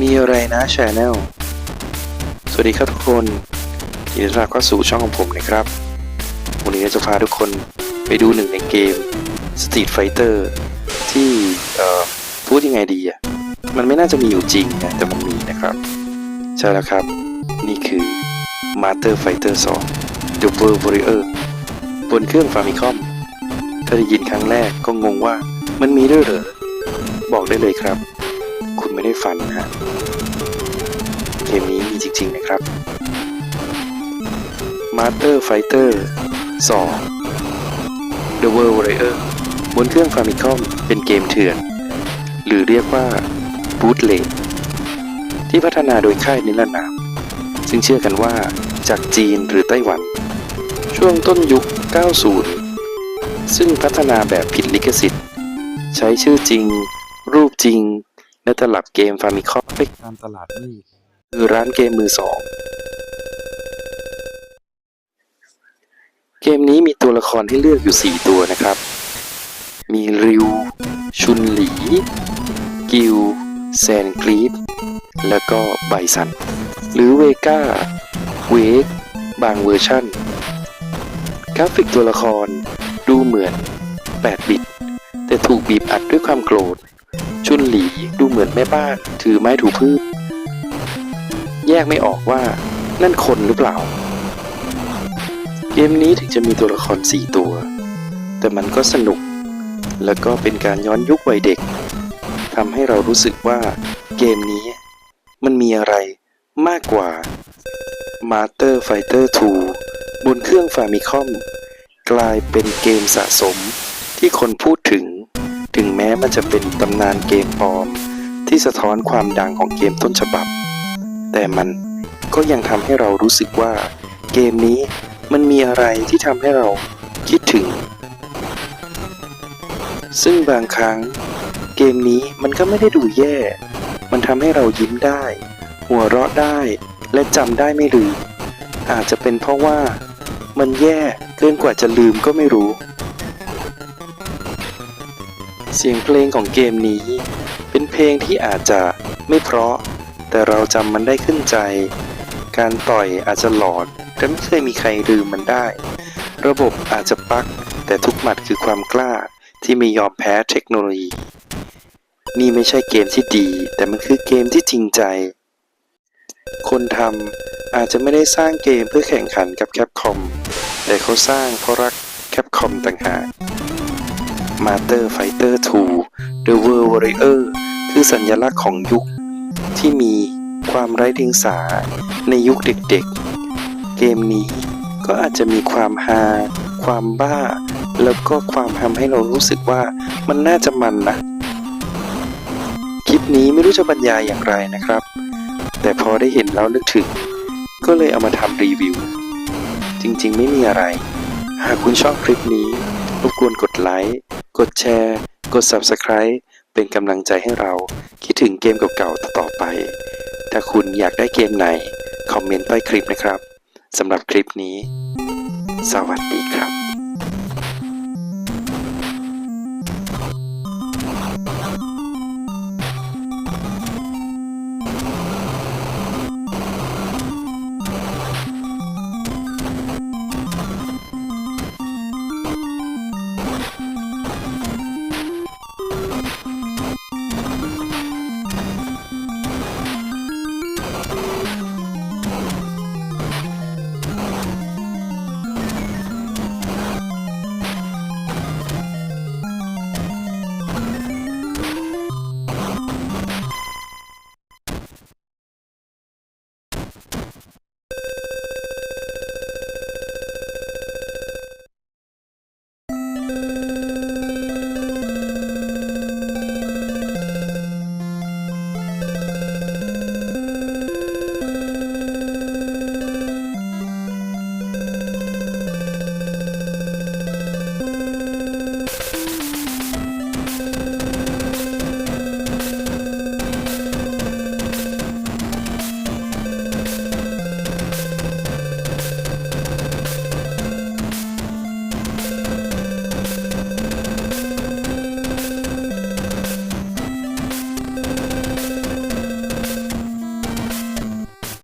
มีอะไรนะชาแนลสวัสดีครับทุกคนยินดีต้อนรับเข้าสู่ช่องของผมนะครับ วันนี้จะพาทุกคนไปดูหนึ่งในเกม Street Fighter ที่เอ่อพูดยังไงดีอะ มันไม่น่าจะมีอยู่จริงนะแต่มันมีนะครับ ใช่แล้วครับ นี่คือ Master Fighter 2 The World Warrior บนเครื่อง Famicom ถ้าได้ยินครั้งแรกก็งงว่ามันมีด้วยเหรอ บอกได้เลยครับ คุณไม่ได้ฝันนะฮะ เกมนี้มีจริงๆนะครับ Master Fighter 2 The World Warrior บนเครื่อง Famicom เป็นเกมเถื่อน หรือเรียกว่า Bootleg ที่พัฒนาโดยค่ายนิรนาม ซึ่งเชื่อกันว่าจากจีนหรือไต้หวัน ช่วงต้นยุค 90 ซึ่งพัฒนาแบบผิดลิขสิทธิ์ ใช้ชื่อจริง รูปจริง และตลับเกมฟามิคอมไปตามตลาดมืดคือร้านเกมมือสอง เกมนี้มีตัวละครให้เลือกอยู่ 4 ตัวนะครับ มีริว ชุนหลี กิลแซนกรีดแล้วก็ไบซัน หรือเวก้า เวก บางเวอร์ชั่น กราฟิกตัวละครดูเหมือน 8 บิต แต่ถูกบีบอัดด้วยความโกรธ ชุนหลีดูเหมือนแม่บ้าน ถือไม้ถูพืช แยกไม่ออกว่านั่นคนหรือเปล่า เกมนี้ถึงจะมีตัวละคร4ตัว แต่มันก็สนุก แล้วก็เป็นการย้อนยุควัยเด็กทำให้เรารู้สึกว่าเกมนี้มันมีอะไรมากกว่า Master Fighter 2 บนเครื่อง Famicom กลายเป็นเกมสะสมที่คนพูดถึง ถึงแม้มันจะเป็นตำนานเกมปลอม ที่สะท้อนความดังของเกมต้นฉบับ แต่มันก็ยังทำให้เรารู้สึกว่า เกมนี้มันมีอะไรที่ทำให้เราคิดถึง ซึ่งบางครั้ง เกมนี้มันก็ไม่ได้ดูแย่ มันทำให้เรายิ้มได้ หัวเราะได้และจำได้ไม่ลืมอาจจะเป็นเพราะว่ามันแย่เกินกว่าจะลืมก็ไม่รู้ เสียงเพลงของเกมนี้ เป็นเพลงที่อาจจะไม่เพราะ แต่เราจำมันได้ขึ้นใจ การต่อยอาจจะหลอนแต่ไม่เคยมีใครลืมมันได้ ระบบอาจจะปัก แต่ทุกหมัดคือความกล้าที่ไม่ยอมแพ้เทคโนโลยี นี่ไม่ใช่เกมที่ดี แต่มันคือเกมที่จริงใจ คนทำอาจจะไม่ได้สร้างเกมเพื่อแข่งขันกับแคปคอมแต่เขาสร้างเพราะรักแคปคอมต่างหาก Master Fighter 2 The World Warrior คือสัญลักษณ์ของยุค ที่มีความไร้เดียงสาในยุคเด็กๆ เกมนี้ก็อาจจะมีความฮาความบ้า แล้วก็ความทำให้เรารู้สึกว่ามันน่าจะมันนะ คลิปนี้ไม่รู้จะบรรยายอย่างไรนะครับ แต่พอได้เห็นแล้วนึกถึง ก็เลยเอามาทำรีวิว จริงๆไม่มีอะไร หากคุณชอบคลิปนี้รบกวนกดไลค์ กดแชร์ กด Subscribe เป็นกำลังใจให้เราคิดถึงเกมเก่าๆต่อไป ถ้าคุณอยากได้เกมไหน คอมเมนต์ใต้คลิปนะครับสำหรับคลิปนี้ สวัสดีครับ